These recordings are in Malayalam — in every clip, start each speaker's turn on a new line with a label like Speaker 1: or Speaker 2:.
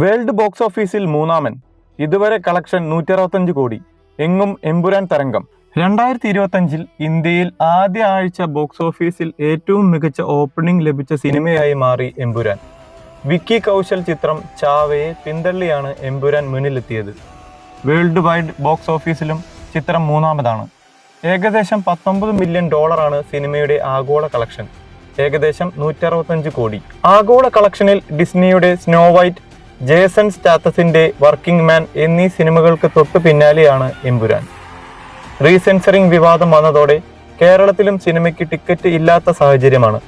Speaker 1: വേൾഡ് ബോക്സ് ഓഫീസിൽ മൂന്നാമൻ. ഇതുവരെ കളക്ഷൻ നൂറ്ററുപത്തഞ്ച് കോടി. എങ്ങും എമ്പുരാൻ തരംഗം. രണ്ടായിരത്തി ഇരുപത്തഞ്ചിൽ ഇന്ത്യയിൽ ആദ്യ ആഴ്ച ബോക്സ് ഓഫീസിൽ ഏറ്റവും മികച്ച ഓപ്പണിംഗ് ലഭിച്ച സിനിമയായി മാറി എമ്പുരാൻ. വിക്കി കൗശൽ ചിത്രം ചാവയെ പിന്തള്ളിയാണ് എമ്പുരാൻ മുന്നിലെത്തിയത്. വേൾഡ് വൈഡ് ബോക്സ് ഓഫീസിലും ചിത്രം മൂന്നാമതാണ്. ഏകദേശം പത്തൊമ്പത് മില്യൺ ഡോളറാണ് സിനിമയുടെ ആഗോള കളക്ഷൻ. ഏകദേശം നൂറ്ററുപത്തഞ്ച് കോടി. ആഗോള കളക്ഷനിൽ ഡിസ്നിയുടെ സ്നോ വൈറ്റ് ജേസൺ സ്റ്റാത്തസിന്റെ വർക്കിംഗ് മാൻ എന്നീ സിനിമകൾക്ക് തൊട്ടു പിന്നാലെയാണ് എമ്പുരാൻ. റീസെൻസറിംഗ് വിവാദം വന്നതോടെ കേരളത്തിലും സിനിമയ്ക്ക് ടിക്കറ്റ് ഇല്ലാത്ത സാഹചര്യമാണ്.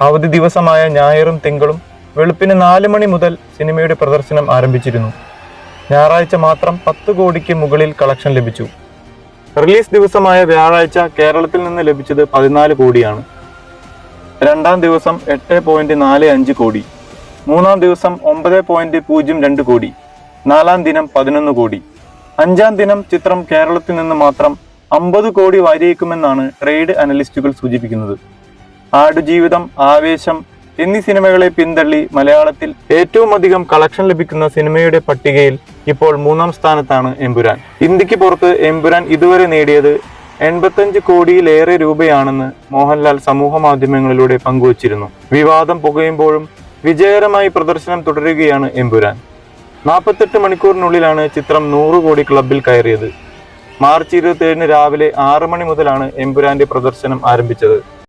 Speaker 1: അവധി ദിവസമായ ഞായറും തിങ്കളും വെളുപ്പിന് നാല് മണി മുതൽ സിനിമയുടെ പ്രദർശനം ആരംഭിച്ചിരുന്നു. ഞായറാഴ്ച മാത്രം പത്ത് കോടിക്ക് മുകളിൽ കളക്ഷൻ ലഭിച്ചു. റിലീസ് ദിവസമായ വ്യാഴാഴ്ച കേരളത്തിൽ നിന്ന് ലഭിച്ചത് പതിനാല് കോടിയാണ്. രണ്ടാം ദിവസം എട്ട് പോയിന്റ് നാല് അഞ്ച് കോടി. മൂന്നാം ദിവസം ഒമ്പത് പോയിന്റ് പൂജ്യം രണ്ട് കോടി. നാലാം ദിനം പതിനൊന്ന് കോടി. അഞ്ചാം ദിനം ചിത്രം കേരളത്തിൽ നിന്ന് മാത്രം അമ്പത് കോടി വാരിയേക്കുമെന്നാണ് ട്രേഡ് അനലിസ്റ്റുകൾ സൂചിപ്പിക്കുന്നത്. ആടുജീവിതം ആവേശം എന്നീ സിനിമകളെ പിന്തള്ളി മലയാളത്തിൽ ഏറ്റവും അധികം കളക്ഷൻ ലഭിക്കുന്ന സിനിമയുടെ പട്ടികയിൽ ഇപ്പോൾ മൂന്നാം സ്ഥാനത്താണ് എമ്പുരാൻ. ഇന്ത്യയ്ക്ക് പുറത്ത് എമ്പുരാൻ ഇതുവരെ നേടിയത് എൺപത്തഞ്ച് കോടിയിലേറെ രൂപയാണെന്ന് മോഹൻലാൽ സമൂഹ മാധ്യമങ്ങളിലൂടെ പങ്കുവച്ചിരുന്നു. വിവാദം പുകയുമ്പോഴും വിജയകരമായി പ്രദർശനം തുടരുകയാണ് എമ്പുരാൻ. നാൽപ്പത്തെട്ട് മണിക്കൂറിനുള്ളിലാണ് ചിത്രം നൂറ് കോടി ക്ലബിൽ കയറിയത്. മാർച്ച് ഇരുപത്തി ഏഴിന് രാവിലെ ആറ് മണി മുതലാണ് എമ്പുരാന്റെ പ്രദർശനം ആരംഭിച്ചത്.